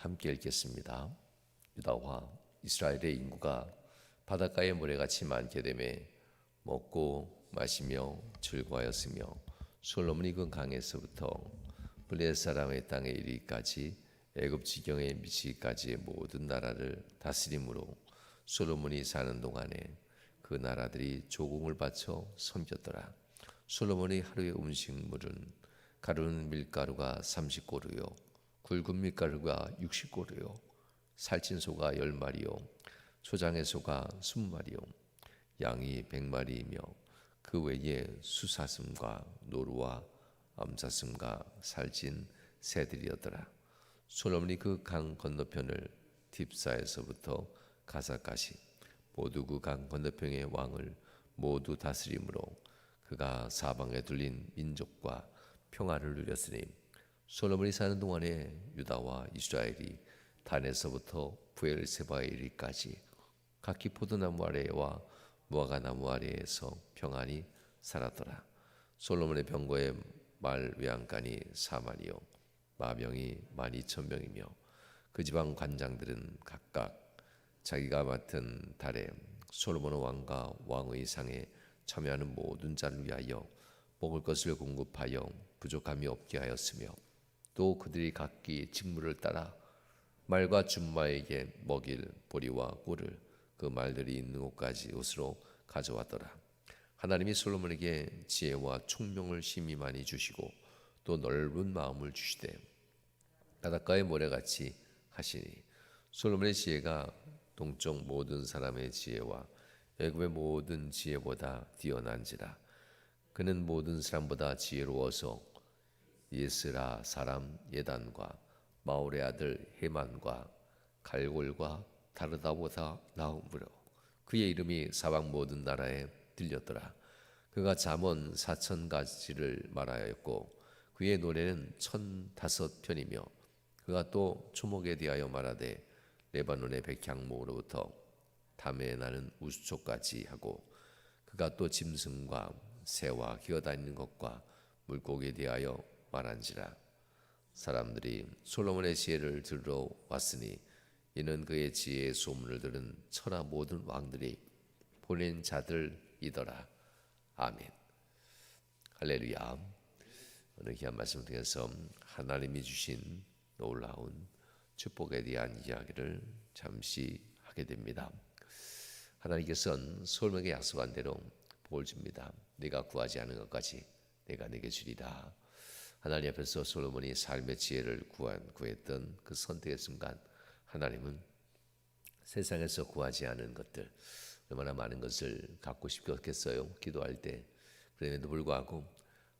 함께 읽겠습니다. 유다와 이스라엘의 인구가 바닷가의 모래같이 많게 되매 먹고 마시며 즐거워하였으며 솔로몬이 그 강에서부터 블레 사람의 땅에 이르기까지 애굽 지경에 미치기까지의 모든 나라를 다스림으로 솔로몬이 사는 동안에 그 나라들이 조공을 바쳐 섬겼더라. 솔로몬의 하루의 음식물은 가루는 밀가루가 30고루요 굵은 밀가루가 60고루요. 살찐 소가 10마리요. 초장의 소가 20마리요. 양이 100마리이며 그 외에 수사슴과 노루와 암사슴과 살찐 새들이었더라. 솔로몬이 그 강 건너편을 딥사에서부터 가사까지 모두 그 강 건너편의 왕을 모두 다스림으로 그가 사방에 둘린 민족과 평화를 누렸으니 솔로몬이 사는 동안에 유다와 이스라엘이 단에서부터 부엘세바에 이르기까지 각기 포도나무 아래와 무화과나무 아래에서 평안히 살았더라. 솔로몬의 병거의 말 외양간이 사만이요 마병이 만 이천 명이며 그 지방 관장들은 각각 자기가 맡은 달에 솔로몬 왕과 왕의 상에 참여하는 모든 자를 위하여 먹을 것을 공급하여 부족함이 없게 하였으며 또 그들이 각기 직무를 따라 말과 준마에게 먹일 보리와 꿀을 그 말들이 있는 곳까지 옷으로 가져왔더라. 하나님이 솔로몬에게 지혜와 총명을 심히 많이 주시고 또 넓은 마음을 주시되 바닷가의 모래같이 하시니 솔로몬의 지혜가 동쪽 모든 사람의 지혜와 애굽의 모든 지혜보다 뛰어난지라 그는 모든 사람보다 지혜로워서 예스라 사람 예단과 마올의 아들 헤만과 갈골과 다르다보다 나음으로 그의 이름이 사방 모든 나라에 들렸더라. 그가 잠언 사천 가지를 말하였고 그의 노래는 천 다섯 편이며 그가 또 초목에 대하여 말하되 레바논의 백향목으로부터 담에 나는 우수초까지 하고 그가 또 짐승과 새와 기어다니는 것과 물고기에 대하여 말한지라 사람들이 솔로몬의 지혜를 들으러 왔으니 이는 그의 지혜의 소문을 들은 천하 모든 왕들이 보낸 자들이더라. 아멘. 할렐루야. 오늘 귀한 말씀을 통해서 하나님이 주신 놀라운 축복에 대한 이야기를 잠시 하게 됩니다. 하나님께서는 솔몬에게 약속한 대로 복을 줍니다. 네가 구하지 않은 것까지 내가 내게 주리라 하나님 앞에서 솔로몬이 삶의 지혜를 구한, 구했던 그 선택의 순간 하나님은 세상에서 구하지 않은 것들 얼마나 많은 것을 갖고 싶겠어요? 기도할 때. 그럼에도 불구하고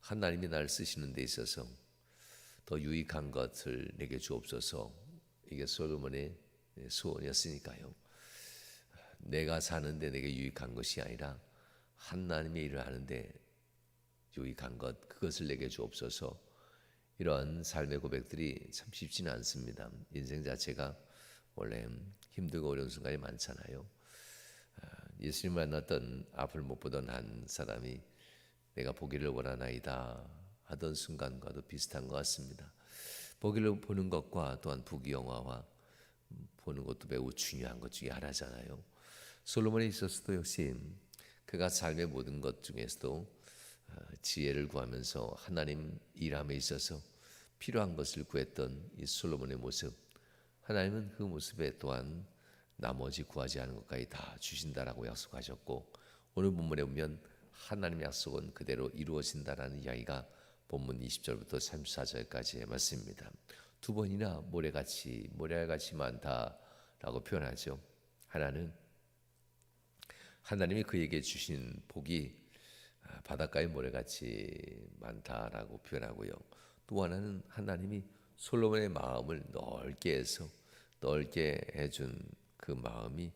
하나님이 나를 쓰시는 데 있어서 더 유익한 것을 내게 주옵소서. 이게 솔로몬의 소원이었으니까요. 내가 사는데 내게 유익한 것이 아니라 하나님의 일을 하는데 유익한 것 그것을 내게 주옵소서 이런 삶의 고백들이 참 쉽지는 않습니다. 인생 자체가 원래 힘들고 어려운 순간이 많잖아요. 예수님 만났던 앞을 못 보던 한 사람이 내가 보기를 원하나이다 하던 순간과도 비슷한 것 같습니다. 보기를 보는 것과 또한 부귀영화와 보는 것도 매우 중요한 것 중에 하나잖아요. 솔로몬에 있어서도 역시 그가 삶의 모든 것 중에서도 지혜를 구하면서 하나님 일함에 있어서 필요한 것을 구했던 이 솔로몬의 모습 하나님은 그 모습에 또한 나머지 구하지 않은 것까지 다 주신다라고 약속하셨고 오늘 본문에 보면 하나님의 약속은 그대로 이루어진다라는 이야기가 본문 20절부터 34절까지의 말씀입니다. 두 번이나 모래같이 모래같이 많다라고 표현하죠. 하나는 하나님이 그에게 주신 복이 바닷가의 모래같이 많다라고 표현하고요. 또 하나는 하나님이 솔로몬의 마음을 넓게 해서 넓게 해준 그 마음이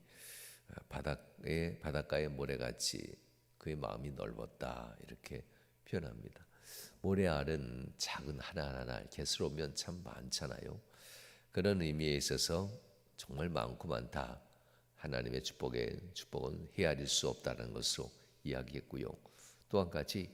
바닷가의 바닷가의 모래같이 그의 마음이 넓었다 이렇게 표현합니다. 모래알은 작은 하나하나 개스러우면 참 많잖아요. 그런 의미에 있어서 정말 많고 많다. 하나님의 축복에 축복은 헤아릴 수 없다는 것으로 이야기했고요. 또 한 가지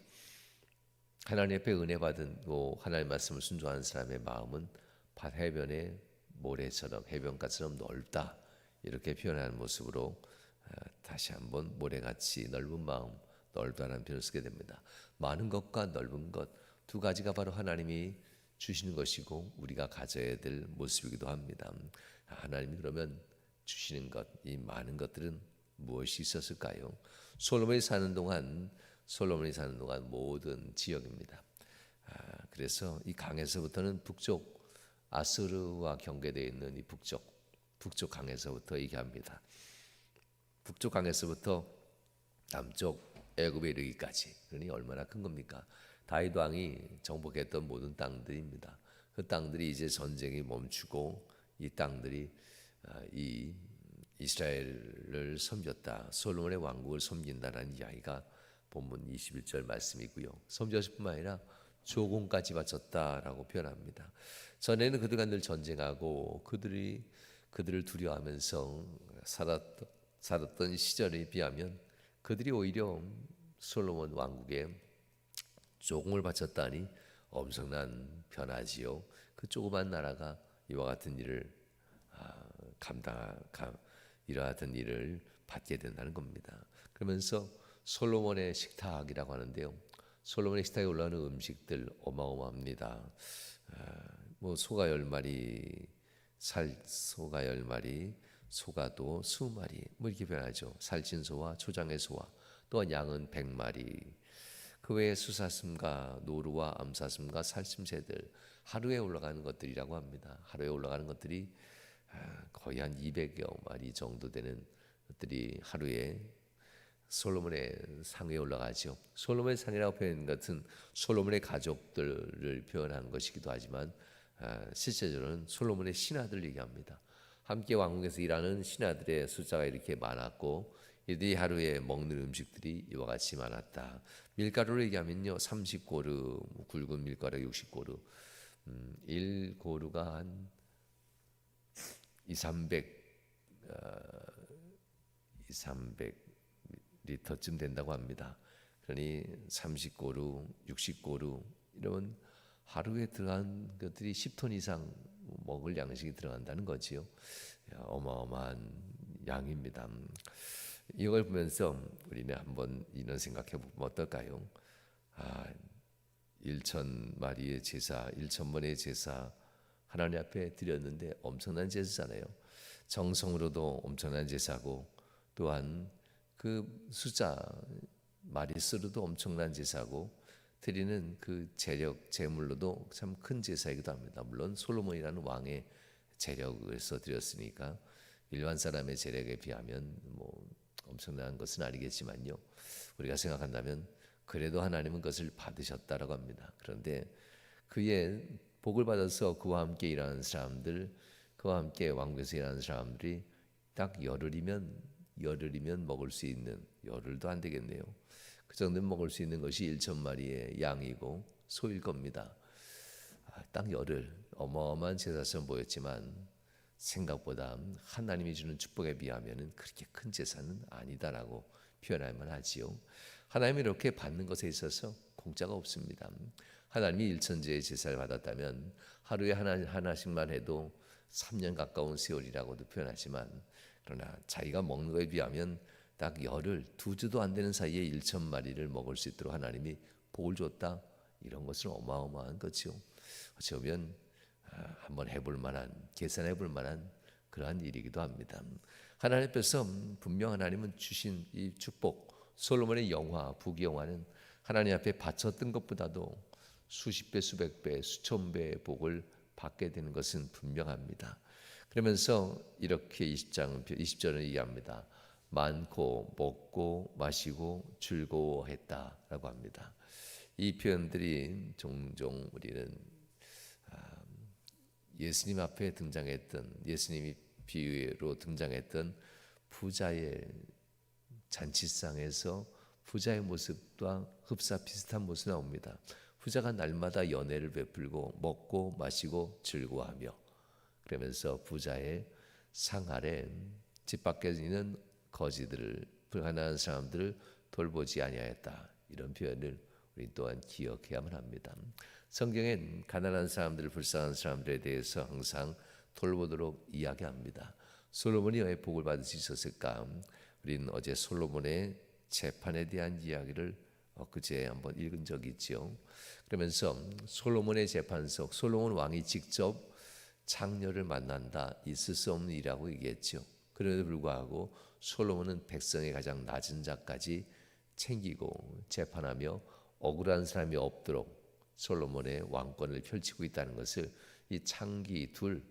하나님 앞에 은혜 받은 고 하나님 말씀을 순종하는 사람의 마음은 바다 해변에 모래처럼 해변가처럼 넓다 이렇게 표현하는 모습으로 아, 다시 한번 모래같이 넓은 마음 넓다는 표현을 쓰게 됩니다. 많은 것과 넓은 것 두 가지가 바로 하나님이 주시는 것이고 우리가 가져야 될 모습이기도 합니다. 하나님이 그러면 주시는 것, 이 많은 것들은 무엇이 있었을까요? 솔로몬이 사는 동안 솔로몬이 사는 동안 모든 지역입니다. 아, 그래서 이 강에서부터는 북쪽 아스르와 경계되어 있는 이 북쪽 북쪽 강에서부터 얘기합니다. 북쪽 강에서부터 남쪽 애굽에 이르기까지 그러니 얼마나 큰 겁니까? 다윗 왕이 정복했던 모든 땅들입니다. 그 땅들이 이제 전쟁이 멈추고 이 땅들이 아, 이 이스라엘을 섬겼다. 솔로몬의 왕국을 섬긴다라는 이야기가 본문 21절 말씀이고요. 섬겼을 뿐만 아니라 조공까지 바쳤다라고 표현합니다. 전에는 그들과 늘 전쟁하고 그들이 그들을 두려워하면서 살았던, 살았던 시절에 비하면 그들이 오히려 솔로몬 왕국에 조공을 바쳤다니 엄청난 변화지요. 그 조그만 나라가 이와 같은 일을 아, 감당 감, 이러한 일을 받게 된다는 겁니다. 그러면서 솔로몬의 식탁이라고 하는데요. 솔로몬의 식탁에 올라오는 음식들 어마어마합니다. 아, 뭐 소가 열 마리, 살 소가 열 마리, 소가도 수 마리 뭐 이렇게 변하죠. 살찐 소와 초장의 소와 또한 양은 백 마리. 그 외에 수사슴과 노루와 암사슴과 살심새들 하루에 올라가는 것들이라고 합니다. 하루에 올라가는 것들이 아, 거의 한 200여 마리 정도 되는 것들이 하루에 솔로몬의 상에 올라가죠. 솔로몬의 상이라고 표현한 것은 솔로몬의 가족들을 표현한 것이기도 하지만 아, 실제적으로는 솔로몬의 신하들 얘기합니다. 함께 왕국에서 일하는 신하들의 숫자가 이렇게 많았고 이들이 하루에 먹는 음식들이 이와 같이 많았다. 밀가루를 얘기하면요. 30고루, 뭐 굵은 밀가루 60고루. 음, 1고루가 한 2, 300 어, 2, 300 리터쯤 된다고 합니다. 그러니 30고루, 60고루 이러면 하루에 들어간 것들이 10톤 이상 먹을 양식이 들어간다는 거지요. 어마어마한 양입니다. 이걸 보면서 우리는 한번 이런 생각해 보면 어떨까요? 아, 1천 마리의 제사, 1천 번의 제사 하나님 앞에 드렸는데 엄청난 제사잖아요. 정성으로도 엄청난 제사고 또한 그 숫자 마리수로도 엄청난 제사고 드리는 그 재력 재물로도 참 큰 제사이기도 합니다. 물론 솔로몬이라는 왕의 재력에서 드렸으니까 일반 사람의 재력에 비하면 뭐 엄청난 것은 아니겠지만요. 우리가 생각한다면 그래도 하나님은 그것을 받으셨다라고 합니다. 그런데 그의 복을 받아서 그와 함께 일하는 사람들, 그와 함께 왕국에서 일하는 사람들이 딱 열흘이면 열흘이면 먹을 수 있는 열흘도 안 되겠네요. 그 정도면 먹을 수 있는 것이 1천 마리의 양이고 소일 겁니다. 아, 딱 열흘 어마어마한 제사처럼 보였지만 생각보다 하나님이 주는 축복에 비하면 그렇게 큰 제사는 아니다라고 표현할 만 하지요. 하나님이 이렇게 받는 것에 있어서 공짜가 없습니다. 하나님이 일천제의 제사를 받았다면 하루에 하나, 하나씩만 해도 3년 가까운 세월이라고도 표현하지만 그러나 자기가 먹는 것에 비하면 딱 열흘 두 주도 안 되는 사이에 1천 마리를 먹을 수 있도록 하나님이 복을 줬다. 이런 것은 어마어마한 거죠. 어찌 보면 아, 한번 해볼 만한 계산해 볼 만한 그러한 일이기도 합니다. 하나님 앞에서 분명 하나님은 주신 이 축복 솔로몬의 영화 부귀영화는 하나님 앞에 바쳤던 것보다도 수십 배 수백 배 수천 배의 복을 받게 되는 것은 분명합니다. 그러면서 이렇게 20장 20절을 얘기합니다. 많고 먹고 마시고 즐거워했다라고 합니다. 이 표현들이 종종 우리는 아, 예수님 앞에 등장했던 예수님이 비유로 등장했던 부자의 잔치상에서 부자의 모습과 흡사 비슷한 모습이 나옵니다. 부자가 날마다 연애를 베풀고 먹고 마시고 즐거워하며 그러면서 부자의 상 아래 집 밖에 있는 거지들을 불가능한 사람들을 돌보지 아니하였다. 이런 표현을 우리 또한 기억해야만 합니다. 성경엔 가난한 사람들, 불쌍한 사람들에 대해서 항상 돌보도록 이야기합니다. 솔로몬이 왜 복을 받을 수 있었을까? 우리는 어제 솔로몬의 재판에 대한 이야기를 엊그제 한번 읽은 적이 있죠. 그러면서 솔로몬의 재판 속 솔로몬 왕이 직접 장녀를 만난다 있을 수 없는 일이라고 얘기했죠. 그럼에도 불구하고 솔로몬은 백성의 가장 낮은 자까지 챙기고 재판하며 억울한 사람이 없도록 솔로몬의 왕권을 펼치고 있다는 것을 이 창기 둘,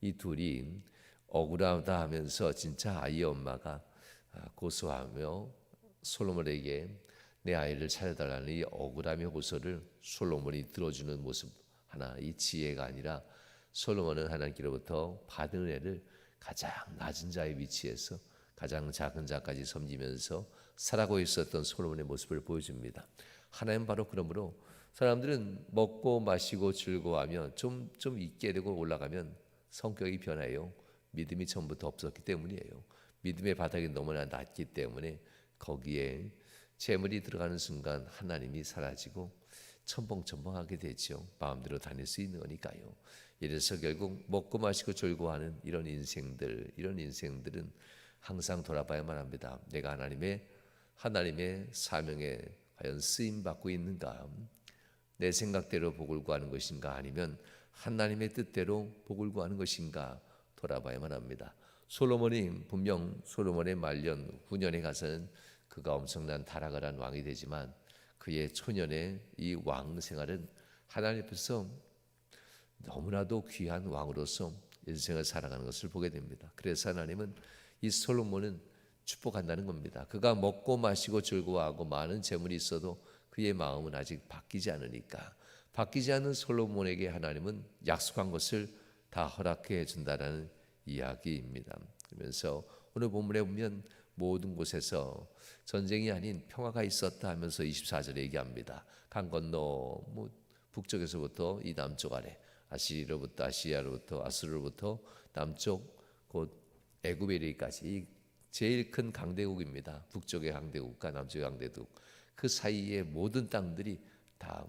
이 둘이 억울하다 하면서 진짜 아이 엄마가 아, 고소하며 솔로몬에게 내 아이를 찾아달라는 이 억울함의 호소를 솔로몬이 들어주는 모습 하나 이 지혜가 아니라 솔로몬은 하나님께로부터 받은 은혜를 가장 낮은 자의 위치에서 가장 작은 자까지 섬기면서 살아고 있었던 솔로몬의 모습을 보여줍니다. 하나님 바로 그러므로 사람들은 먹고 마시고 즐거워하면 좀 좀 있게 되고 올라가면 성격이 변해요. 믿음이 처음부터 없었기 때문이에요. 믿음의 바닥이 너무나 낮기 때문에 거기에 재물이 들어가는 순간 하나님이 사라지고 첨벙첨벙하게 되죠. 마음대로 다닐 수 있는 거니까요. 이래서 결국 먹고 마시고 즐거워하는 이런 인생들, 이런 인생들은 항상 돌아봐야만 합니다. 내가 하나님의 하나님의 사명에 과연 쓰임 받고 있는가? 내 생각대로 복을 구하는 것인가 아니면 하나님의 뜻대로 복을 구하는 것인가 돌아봐야만 합니다. 솔로몬이 분명 솔로몬의 말년 9년에 가서는 그가 엄청난 타락을 한 왕이 되지만 그의 초년의 이 왕 생활은 하나님 앞에서 너무나도 귀한 왕으로서 인생을 살아가는 것을 보게 됩니다. 그래서 하나님은 이 솔로몬은 축복한다는 겁니다. 그가 먹고 마시고 즐거워하고 많은 재물이 있어도 그의 마음은 아직 바뀌지 않으니까 바뀌지 않는 솔로몬에게 하나님은 약속한 것을 다 허락해 준다라는 이야기입니다. 그러면서 오늘 본문에 보면 모든 곳에서 전쟁이 아닌 평화가 있었다 하면서 24절에 얘기합니다. 강 건너 뭐 북쪽에서부터 이 남쪽 아래 아시리로부터 아시아로부터 아수르로부터 남쪽 곧 애굽에리까지 제일 큰 강대국입니다. 북쪽의 강대국과 남쪽의 강대국 그 사이의 모든 땅들이 다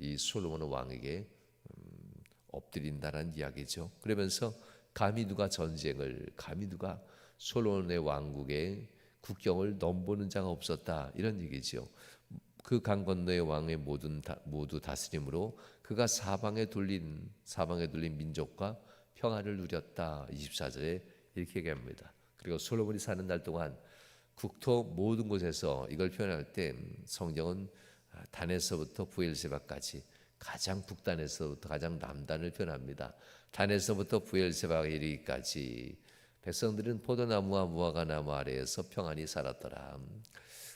이 솔로몬 왕에게 음, 엎드린다는 이야기죠. 그러면서 감히 누가 전쟁을 감히 누가 솔로몬의 왕국의 국경을 넘보는 자가 없었다 이런 얘기죠. 그 강 건너의 왕의 모든 다, 모두 다스림으로 그가 사방에 돌린 사방에 돌린 민족과 평화를 누렸다. 24절에 이렇게 얘기합니다. 그리고 솔로몬이 사는 날 동안 국토 모든 곳에서 이걸 표현할 때 성경은 단에서부터 부엘세바까지 가장 북단에서부터 가장 남단을 표현합니다. 단에서부터 부엘세바 이르기까지 백성들은 포도나무와 무화과 나무 아래에서 평안히 살았더라.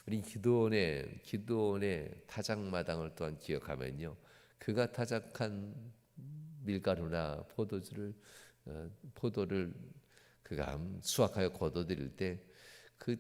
우리 기도원의 기도원의 타작마당을 또한 기억하면요, 그가 타작한 밀가루나 포도주를 어, 포도를 그가 수확하여 거둬들일 때 그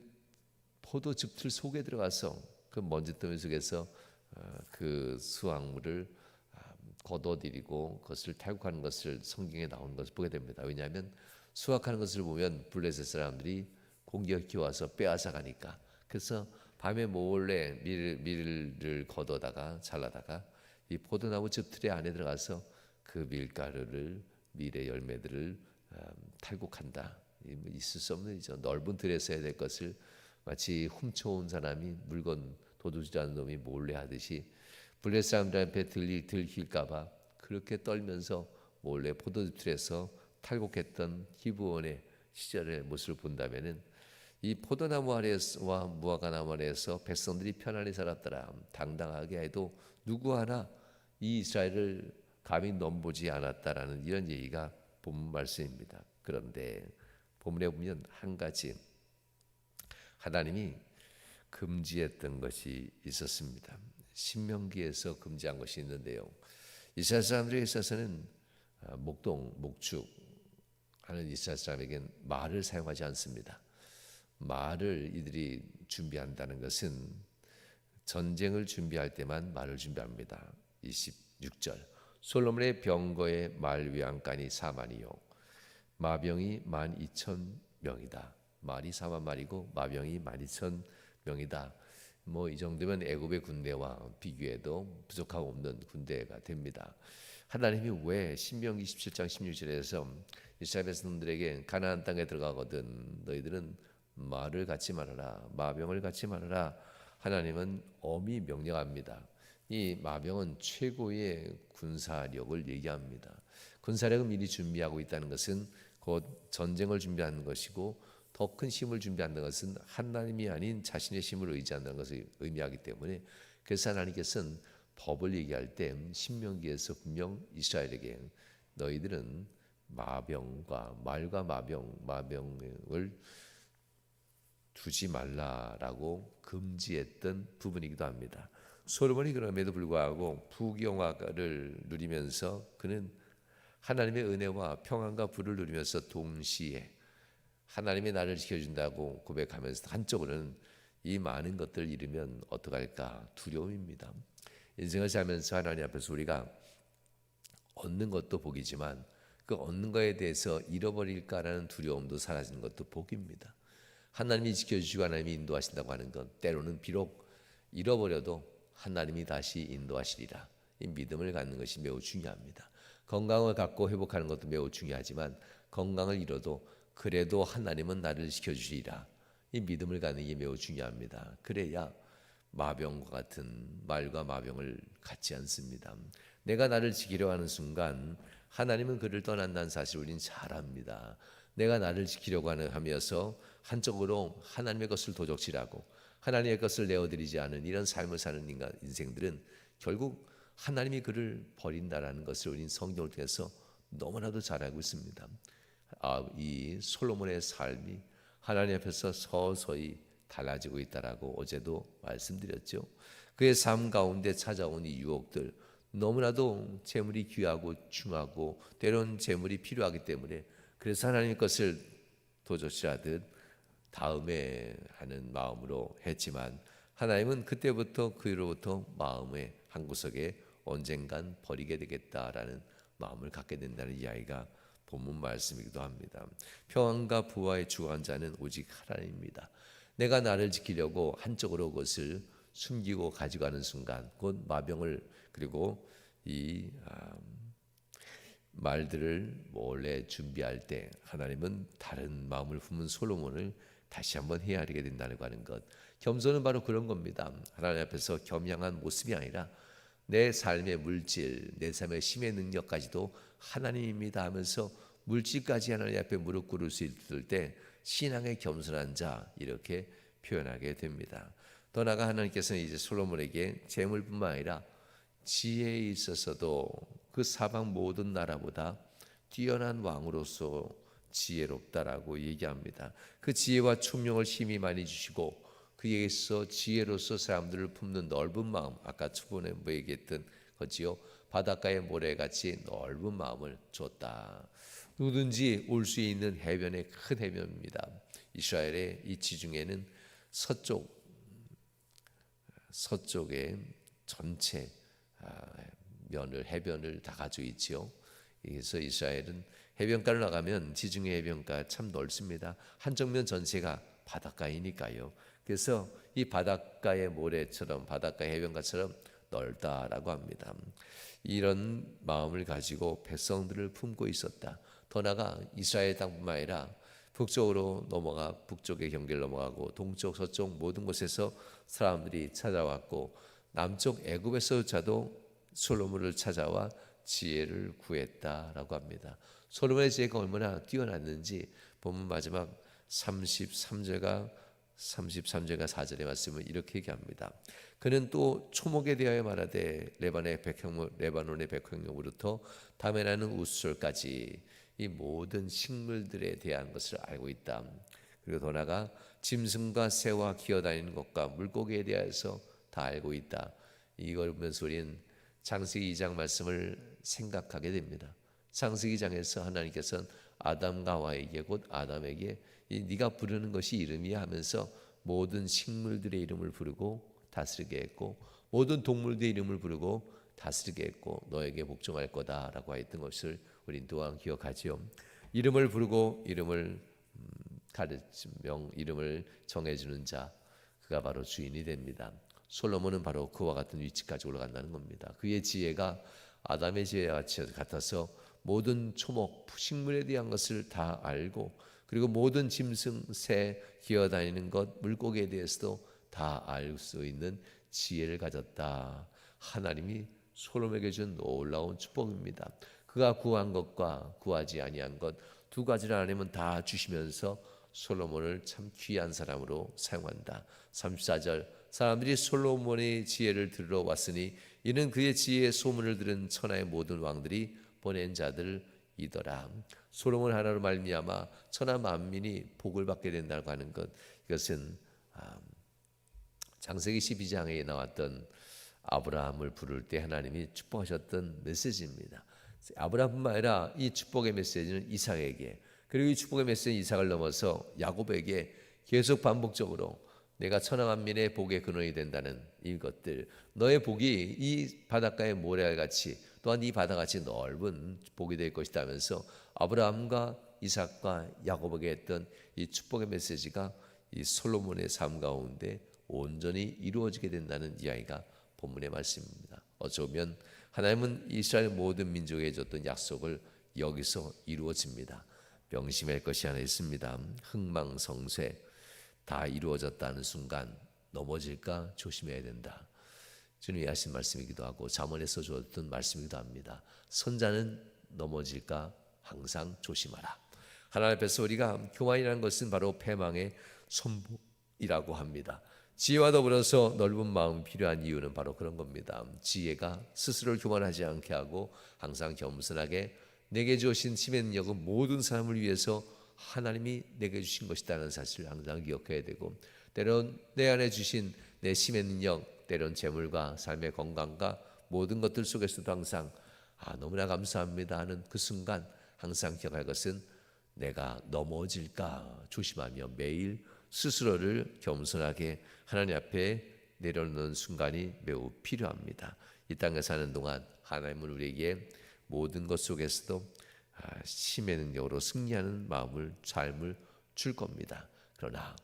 포도 즙틀 속에 들어가서 그 먼지더미 속에서 어, 그 수확물을 아, 거둬들이고 그것을 탈곡하는 것을 성경에 나오는 것을 보게 됩니다. 왜냐하면 수확하는 것을 보면 블레셋 사람들이 공격해 와서 빼앗아 가니까 그래서 밤에 몰래 밀, 밀을 걷어다가 잘라다가 이 포도나무 즙틀의 안에 들어가서 그 밀가루를 밀의 열매들을 음, 탈곡한다. 뭐 있을 수 없는 일이죠. 넓은 들에서 해야 될 것을 마치 훔쳐온 사람이 물건 도둑질하는 놈이 몰래 하듯이 블레 사람들 앞에 들리 들킬까봐 그렇게 떨면서 몰래 포도즙틀에서 탈곡했던 기부원의 시절의 모습을 본다면은 이 포도나무 아래와 무화과 나무 아래에서 백성들이 편안히 살았더라. 당당하게 해도 누구 하나 이 이스라엘을 감히 넘보지 않았다라는 이런 얘기가 본 말씀입니다. 그런데 본문에 보면 한 가지 하나님이 금지했던 것이 있었습니다. 신명기에서 금지한 것이 있는데요. 이스라엘 사람들에 있어서는 아, 목동, 목축 하는 이스라엘 사람에겐 말을 사용하지 않습니다. 말을 이들이 준비한다는 것은 전쟁을 준비할 때만 말을 준비합니다. 26절 솔로몬의 병거의 말 위안간이 4만이요 마병이 1만 2천 명이다. 말이 4만 마리고 마병이 1만 2천 명이다. 뭐 이 정도면 애굽의 군대와 비교해도 부족하고 없는 군대가 됩니다. 하나님이 왜 신명기 17장 16절에서 이스라엘 백성들에게 가나안 땅에 들어가거든 너희들은 말을 갖지 말아라 마병을 갖지 말아라 하나님은 엄히 명령합니다. 이 마병은 최고의 군사력을 얘기합니다. 군사력을 미리 준비하고 있다는 것은 곧 전쟁을 준비하는 것이고 더 큰 힘을 준비한다는 것은 하나님이 아닌 자신의 힘을 의지한다는 것을 의미하기 때문에 그래서 하나님께서는 법을 얘기할 때 신명기에서 분명 이스라엘에게 너희들은 마병과 말과 마병 마병을 두지 말라라고 금지했던 부분이기도 합니다. 솔로몬이 그럼에도 불구하고 부경화를 누리면서 그는 하나님의 은혜와 평안과 부를 누리면서 동시에 하나님이 나를 지켜준다고 고백하면서 한쪽으로는 이 많은 것들을 잃으면 어떡할까 두려움입니다. 인생을 살면서 하나님 앞에서 우리가 얻는 것도 복이지만 그 얻는 것에 대해서 잃어버릴까라는 두려움도 사라지는 것도 복입니다. 하나님이 지켜주시고 하나님이 인도하신다고 하는 것 때로는 비록 잃어버려도 하나님이 다시 인도하시리라 이 믿음을 갖는 것이 매우 중요합니다. 건강을 갖고 회복하는 것도 매우 중요하지만 건강을 잃어도 그래도 하나님은 나를 지켜주시리라 이 믿음을 갖는 게 매우 중요합니다. 그래야 마병과 같은 말과 마병을 갖지 않습니다. 내가 나를 지키려 하는 순간 하나님은 그를 떠난다는 사실 우리는 잘 압니다. 내가 나를 지키려고 하는 하면서 한쪽으로 하나님의 것을 도적질하고 하나님의 것을 내어드리지 않은 이런 삶을 사는 인간 인생들은 결국 하나님이 그를 버린다라는 것을 우리는 성경을 통해서 너무나도 잘 알고 있습니다. 아, 이 솔로몬의 삶이 하나님 앞에서 서서히 달라지고 있다라고 어제도 말씀드렸죠. 그의 삶 가운데 찾아온 이 유혹들 너무나도 재물이 귀하고 중하고 때론 재물이 필요하기 때문에 그래서 하나님 것을 도저시하듯 다음에 하는 마음으로 했지만 하나님은 그때부터 그로부터 마음의 한 구석에 언젠간 버리게 되겠다라는 마음을 갖게 된다는 이야기가 본문 말씀이기도 합니다. 평안과 부와의 주관 자는 오직 하나님입니다. 내가 나를 지키려고 한쪽으로 그것을 숨기고 가져가는 순간 곧 마병을 그리고 이 아, 말들을 몰래 준비할 때 하나님은 다른 마음을 품은 솔로몬을 다시 한번 헤아리게 된다는 거 하는 것. 겸손은 바로 그런 겁니다. 하나님 앞에서 겸양한 모습이 아니라 내 삶의 물질, 내 삶의 심의 능력까지도 하나님입니다 하면서 물질까지 하나님 앞에 무릎 꿇을 수 있을 때 신앙의 겸손한 자 이렇게 표현하게 됩니다. 더 나아가 하나님께서는 이제 솔로몬에게 재물뿐만 아니라 지혜에 있어서도 그 사방 모든 나라보다 뛰어난 왕으로서 지혜롭다라고 얘기합니다. 그 지혜와 총명을 힘이 많이 주시고 그에게서 지혜로서 사람들을 품는 넓은 마음 아까 초반에 뭐 얘기했던 거지요. 바닷가의 모래같이 넓은 마음을 줬다. 누구든지 올 수 있는 해변의 큰 해변입니다. 이스라엘의 이 지중해는 서쪽 서쪽에 전체 아, 면을 해변을 다 가지고 있지요. 그래서 이스라엘은 해변가를 나가면 지중해 해변가 참 넓습니다. 한쪽 면 전체가 바닷가이니까요. 그래서 이 바닷가의 모래처럼 바닷가 해변가처럼 넓다라고 합니다. 이런 마음을 가지고 백성들을 품고 있었다. 더 나아가 이스라엘 땅뿐만 아니라 북쪽으로 넘어가 북쪽의 경계를 넘어가고 동쪽 서쪽 모든 곳에서 사람들이 찾아왔고 남쪽 애굽에서조차도 솔로몬을 찾아와 지혜를 구했다라고 합니다. 솔로몬의 지혜가 얼마나 뛰어났는지 본문 마지막 33절과 33절과 4절의 말씀을 이렇게 얘기합니다. 그는 또 초목에 대하여 말하되 레바논의 백향목 레바논의 백향목으로부터 나는 우솔까지 이 모든 식물들에 대한 것을 알고 있다. 그리고 더 나아가 짐승과 새와 기어다니는 것과 물고기에 대해서 다 알고 있다. 이걸 보면서 우리는 장세기 2장 말씀을 생각하게 됩니다. 창세기 장에서 하나님께서는 아담과 하와에게 곧 아담에게 네가 부르는 것이 이름이야 하면서 모든 식물들의 이름을 부르고 다스리게 했고 모든 동물들의 이름을 부르고 다스리게 했고 너에게 복종할 거다라고 했던 것을 우리 또한 기억하지요. 이름을 부르고 이름을 음, 가르치명 이름을 정해 주는 자 그가 바로 주인이 됩니다. 솔로몬은 바로 그와 같은 위치까지 올라간다는 겁니다. 그의 지혜가 아담의 지혜와 같아서 모든 초목 식물에 대한 것을 다 알고 그리고 모든 짐승 새 기어다니는 것 물고기에 대해서도 다 알 수 있는 지혜를 가졌다. 하나님이 솔로몬에게 준 놀라운 축복입니다. 그가 구한 것과 구하지 아니한 것 두 가지를 하나님은 다 주시면서 솔로몬을 참 귀한 사람으로 사용한다. 34절 사람들이 솔로몬의 지혜를 들으러 왔으니 이는 그의 지혜의 소문을 들은 천하의 모든 왕들이 보낸 자들이더라. 솔로몬 하나로 말미암아 천하 만민이 복을 받게 된다고 하는 것 이것은 아, 장세기 12장에 나왔던 아브라함을 부를 때 하나님이 축복하셨던 메시지입니다. 아브라함뿐만 아니라 이 축복의 메시지는 이삭에게 그리고 이 축복의 메시지 이삭을 넘어서 야곱에게 계속 반복적으로 내가 천하 만민의 복의 근원이 된다는 이것들 너의 복이 이 바닷가의 모래알 같이 또한 이 바다같이 넓은 복이 될 것이다면서 아브라함과 이삭과 야곱에게 했던 이 축복의 메시지가 이 솔로몬의 삶 가운데 온전히 이루어지게 된다는 이야기가 본문의 말씀입니다. 어쩌면 하나님은 이스라엘 모든 민족에 줬던 약속을 여기서 이루어집니다. 명심할 것이 하나 있습니다. 흥망성쇠 다 이루어졌다는 순간 넘어질까 조심해야 된다. 주님이 하신 말씀이기도 하고 잠언에서 주었던 말씀이기도 합니다. 선자는 넘어질까 항상 조심하라. 하나님 앞에서 우리가 교만이라는 것은 바로 패망의 선복이라고 합니다. 지혜와 더불어서 넓은 마음이 필요한 이유는 바로 그런 겁니다. 지혜가 스스로를 교만하지 않게 하고 항상 겸손하게 내게 주신 힘의 능력은 모든 사람을 위해서 하나님이 내게 주신 것이다는 사실을 항상 기억해야 되고 때론 내 안에 주신 내 힘의 능력, 때론 재물과 삶의 건강과 모든 것들 속에서도 항상 아 너무나 감사합니다 하는 그 순간 항상 기억할 것은 내가 넘어질까 조심하며 매일 스스로를 겸손하게 하나님 앞에 내려놓는 순간이 매우 필요합니다. 이 땅에 사는 동안 하나님은 우리에게 모든 것 속에서도 힘의 능력으로 승리하는 마음을 삶을 줄 겁니다. 그러나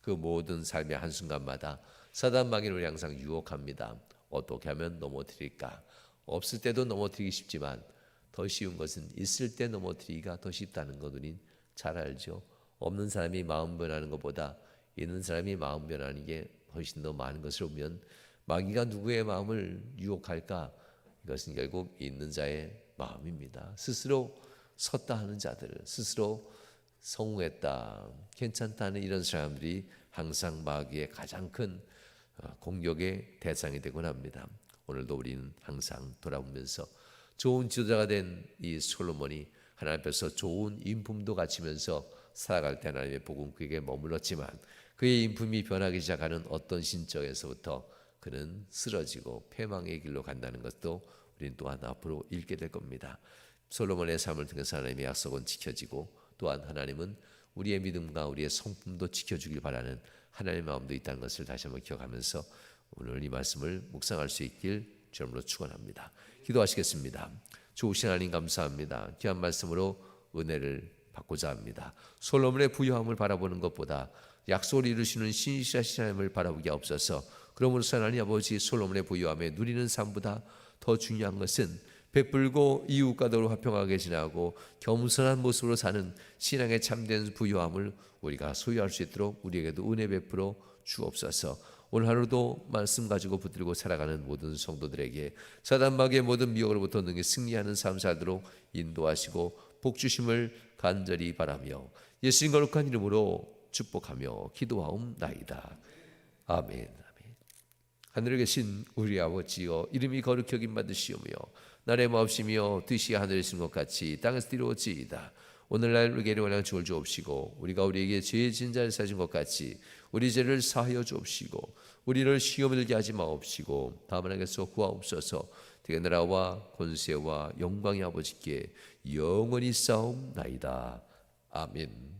그 모든 삶의 한순간마다 사단 마귀는 우리 항상 유혹합니다. 어떻게 하면 넘어뜨릴까? 없을 때도 넘어뜨리기 쉽지만 더 쉬운 것은 있을 때 넘어뜨리기가 더 쉽다는 것 우린 잘 알죠. 없는 사람이 마음 변하는 것보다 있는 사람이 마음 변하는 게 훨씬 더 많은 것을 보면 마귀가 누구의 마음을 유혹할까? 이것은 결국 있는 자의 마음입니다. 스스로 섰다 하는 자들, 스스로 성공했다, 괜찮다는 이런 사람들이 항상 마귀의 가장 큰 어, 공격의 대상이 되곤 합니다. 오늘도 우리는 항상 돌아보면서 좋은 지도자가 된 이 솔로몬이 하나님 앞에서 좋은 인품도 갖추면서 살아갈 때 하나님의 복음 그에게 머물렀지만 그의 인품이 변하기 시작하는 어떤 신적에서부터 그는 쓰러지고 패망의 길로 간다는 것도 우리는 또한 앞으로 읽게 될 겁니다. 솔로몬의 삶을 통해서 하나님의 약속은 지켜지고 또한 하나님은 우리의 믿음과 우리의 성품도 지켜주길 바라는 하나님의 마음도 있다는 것을 다시 한번 기억하면서 오늘 이 말씀을 묵상할 수 있길 주님으로 축원합니다. 기도하시겠습니다. 좋으신 하나님 감사합니다. 귀한 말씀으로 은혜를 받고자 합니다. 솔로몬의 부유함을 바라보는 것보다 약속을 이루시는 신실하신 하나님을 바라보기 없어서 그러므로서 하나님 아버지 솔로몬의 부유함에 누리는 삶보다 더 중요한 것은 베풀고 이웃과도 화평하게 지나고 겸손한 모습으로 사는 신앙의 참된 부유함을 우리가 소유할 수 있도록 우리에게도 은혜 베풀어 주옵소서. 오늘 하루도 말씀 가지고 붙들고 살아가는 모든 성도들에게 사단마귀의 모든 미혹으로부터 능히 승리하는 삶 살도록 인도하시고 복 주심을 간절히 바라며 예수님 거룩한 이름으로 축복하며 기도하옵나이다. 아멘. 아멘. 하늘에 계신 우리 아버지여 이름이 거룩히 여김 받으시오며 나의 마옵시며 뜻이 하늘에 있는 것 같이 땅에서 이루어지이다. 오늘날 우리에게 원하는 주을 주옵시고 우리가 우리에게 죄의 진자를 사준 것 같이 우리 죄를 사하여 주옵시고 우리를 시험에 들게 하지 마옵시고 다만 하게서 구하옵소서 되게 나라와 권세와 영광이 아버지께 영원히 싸움나이다. 아멘.